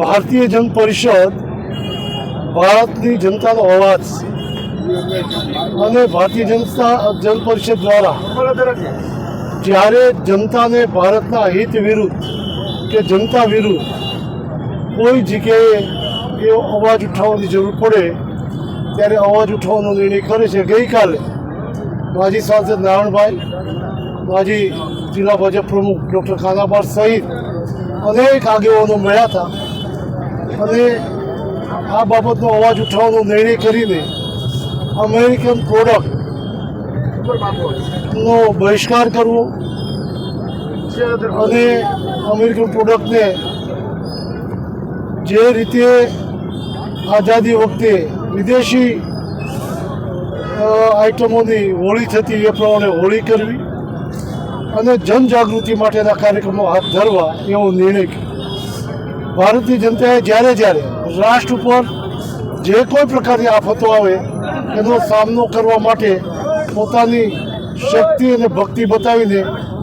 ભારતીય જન પરિષદ ભારતની જનતાનો અવાજ અને ભારતીય જનતા જન પરિષદ દ્વારા જ્યારે જનતાને ભારતના હિત વિરુદ્ધ કે જનતા વિરુદ્ધ કોઈ જગ્યાએ એ અવાજ ઉઠાવવાની જરૂર પડે, ત્યારે અવાજ ઉઠાવવાનો નિર્ણય કરે છે. ગઈકાલે માજી સાંસદ નારાયણભાઈ, માજી જિલ્લા ભાજપ પ્રમુખ ડૉક્ટર ખાનાબાર સહિત અનેક આગેવાનો મળ્યા હતા. અને આ બાબતનો અવાજ ઉઠાવવાનો નિર્ણય કરીને અમેરિકન પ્રોડક્ટનો બહિષ્કાર કરવો અને અમેરિકન પ્રોડક્ટને જે રીતે આઝાદી વખતે વિદેશી આઈટમોની હોળી થતી એ પ્રમાણે હોળી કરવી અને જનજાગૃતિ માટેના કાર્યક્રમો હાથ ધરવા એવો નિર્ણય કર્યો. ભારતીય જનતાએ જ્યારે જ્યારે રાષ્ટ્ર ઉપર જે કોઈ પ્રકારની આફતો આવે, એનો સામનો કરવા માટે પોતાની શક્તિ અને ભક્તિ બતાવીને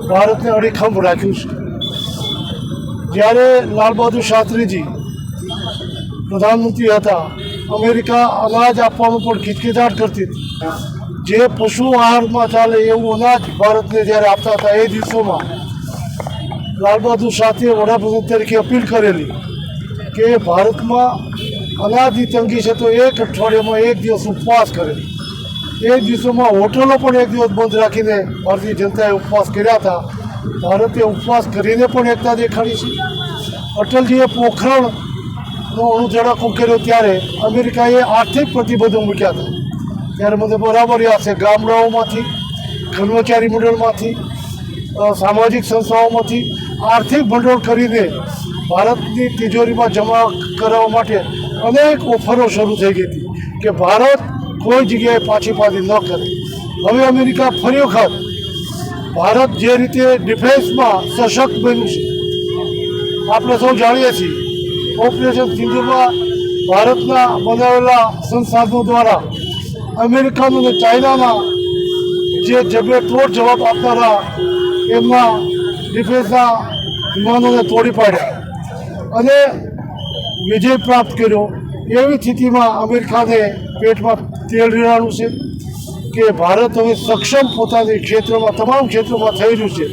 ભારતને અડીખમ રાખ્યું છે. જ્યારે લાલ બહાદુર શાસ્ત્રીજી પ્રધાનમંત્રી હતા, અમેરિકા અનાજ આપવામાં પણ ખિચખિચાટ કરતી હતી. જે પશુ આહારમાં ચાલે એવું અનાજ ભારતને જ્યારે આપતા હતા, એ દિવસોમાં લાલ બહાદુર શાસ્ત્રીએ વડાપ્રધાન તરીકે અપીલ કરેલી કે ભારતમાં અનાજની તંગી છે તો એક અઠવાડિયામાં એક દિવસ ઉપવાસ કરે. એ દિવસોમાં હોટલો પણ એક દિવસ બંધ રાખીને ભારતીય જનતાએ ઉપવાસ કર્યા હતા. ભારતે ઉપવાસ કરીને પણ એકતા દેખાડી છે. અટલજીએ પોખરણનો અણુધડાકો કર્યો ત્યારે અમેરિકાએ આર્થિક પ્રતિબંધો મૂક્યા હતા. ત્યારે મને બરાબર યાદ છે ગામડાઓમાંથી, કર્મચારી મંડળમાંથી સામાજિક સંસ્થાઓમાંથી આર્થિક ભંડોળ કરીને ભારતની તિજોરીમાં જમા કરાવવા માટે અનેક ઓફરો શરૂ થઈ ગઈ હતી કે ભારત કોઈ જગ્યાએ પાછી પાછી ન કરે. હવે અમેરિકા ફરી વખત ભારત જે રીતે ડિફેન્સમાં સશક્ત બન્યું છે. આપણે સૌ જાણીએ છીએ, ઓપરેશન સિંધુમાં ભારતના બનાવેલા સંસાધનો દ્વારા અમેરિકાનું અને ચાઇનાના જે જબે તોડ જવાબ આપનારા એમના ડિફેન્સના વિમાનોને તોડી પાડ્યા. અને વિજય પ્રાપ્ત કર્યો. એવી સ્થિતિમાં અમેરિકાને પેટમાં તેલ રેડાણું છે કે ભારત હવે સક્ષમ પોતાની ક્ષેત્રમાં, તમામ ક્ષેત્રોમાં થઈ રહ્યું છે.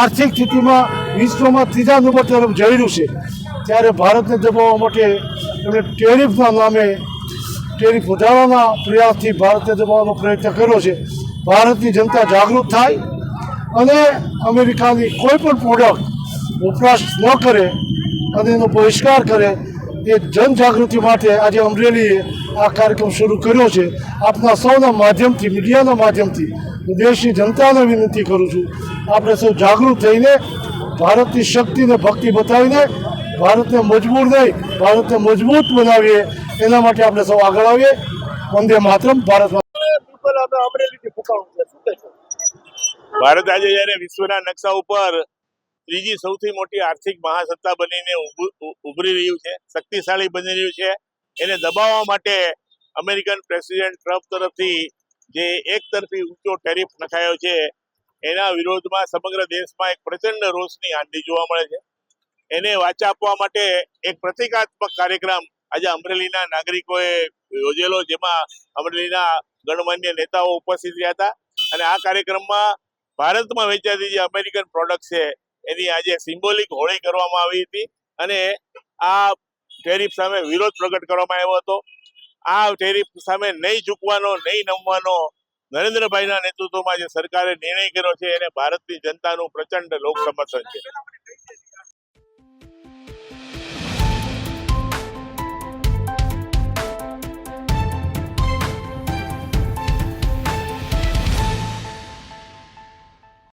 આર્થિક સ્થિતિમાં વિશ્વમાં ત્રીજા નંબર તરફ જઈ રહ્યું છે. ત્યારે ભારતને દબાવવા માટે એમણે ટેરિફના નામે ટેરિફ વધારવાના પ્રયાસથી ભારતને દબાવવાનો પ્રયત્ન કર્યો છે. ભારતની જનતા જાગૃત થાય. અને અમેરિકાની કોઈ પણ પ્રોડક્ટ વપરાશ ન કરે અને એનો બહિષ્કાર કરે, એ જનજાગૃતિ માટે આજે અમરેલીએ આ કાર્યક્રમ શરૂ કર્યો છે. આપના સૌના માધ્યમથી, મીડિયાના માધ્યમથી હું દેશની જનતાને વિનંતી કરું છું, આપણે સૌ જાગૃત થઈને, ભારતની શક્તિને ભક્તિ બતાવીને, ભારતને મજબૂર નહીં, ભારતને મજબૂત બનાવીએ, એના માટે આપણે સૌ આગળ આવીએ. વંદે માતરમ, ભારત ભારત આજે જયારે વિશ્વના નકશા ઉપર ત્રીજી સૌથી મોટી આર્થિક મહાસત્તા બનીને ઉભરી રહ્યું છે, શક્તિશાળી બની રહ્યું છે, એને દબાવવા માટે અમેરિકન પ્રેસિડેન્ટ ટ્રમ્પ તરફથી જે એક તરફી ઊંચો ટેરિફ નખાયો છે, એના વિરોધમાં સમગ્ર દેશમાં એક પ્રચંડ રોષની આંધી જોવા મળે છે. એને વાચા આપવા માટે એક પ્રતિકાત્મક કાર્યક્રમ આજે અમરેલીના નાગરિકોએ યોજેલો, જેમાં અમરેલીના ગણમાન્ય નેતાઓ ઉપસ્થિત રહ્યા હતા. અને આ કાર્યક્રમમાં ભારતમાં વેચાતી જે અમેરિકન પ્રોડક્ટ છે, એની આજે સિમ્બોલિક હોળી કરવામાં આવી હતી અને આ ટેરિફ સામે વિરોધ પ્રગટ કરવામાં આવ્યો હતો. આ ટેરિફ સામે નહીં ઝૂકવાનો, નહીં નમવાનો નરેન્દ્રભાઈના નેતૃત્વમાં જે સરકારે નિર્ણય કર્યો છે, એને ભારતની જનતાનું પ્રચંડ લોક સમર્થન છે.